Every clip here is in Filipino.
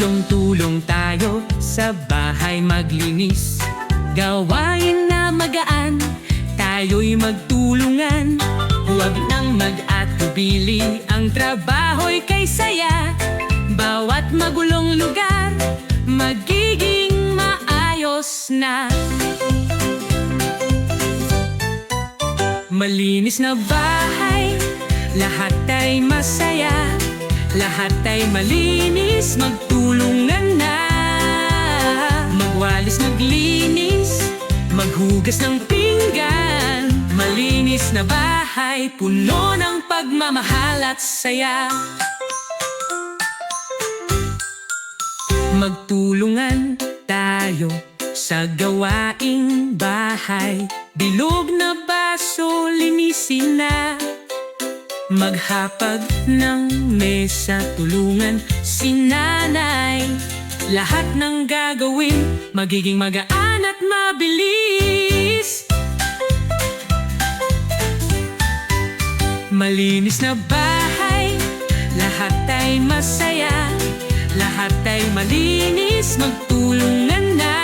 Tulong-tulong tayo sa bahay maglinis. Gawain na magaan, tayo'y magtulungan. Huwag nang mag-atubili, ang trabaho'y kay saya. Bawat magulong lugar, magiging maayos na. Malinis na bahay, lahat ay masaya. Lahat ay malinis Magtulungan na. Magwalis, maglinis Maghugas ng pinggan. Malinis na bahay Puno ng pagmamahal at saya. Magtulungan tayo sa gawaing bahay. Bilog na baso, linisin na Maghapag ng mesa, tulungan si nanay. Lahat ng gagawin, magiging magaan at mabilis. Malinis na bahay, lahat ay masaya. Lahat ay malinis, magtulungan na.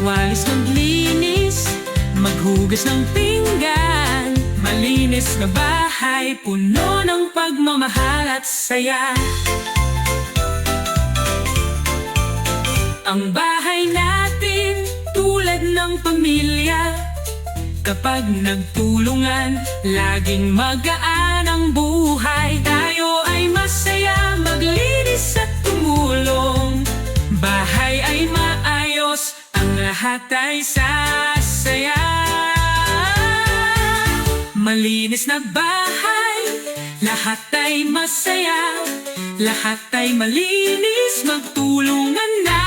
Walis maglinis, maghugas ng pinggan Malinis na bahay, puno ng pagmamahal at saya. Ang bahay natin, tulad ng pamilya. Kapag nagtulungan, laging magaan ang buhay. Tayo ay masaya, maglinis at tumulong. Bahay ay maayos, ang lahat ay sasaya Malinis na bahay, lahat ay masaya. Lahat ay malinis, magtulungan na.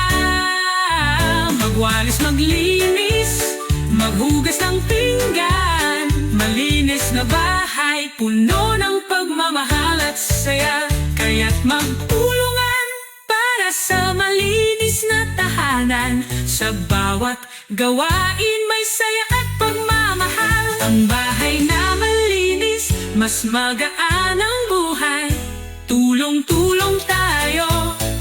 Magwalis, maglinis, maghugas ng pinggan. Malinis na bahay, puno ng pagmamahal at saya. Kaya't magtulungan para sa malinis na tahanan. Sa bawat gawain may saya at pagmamahal. Ang bahay mas magaan ang buhay. Tulong-tulong tayo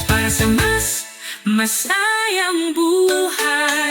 para sa mas masayang buhay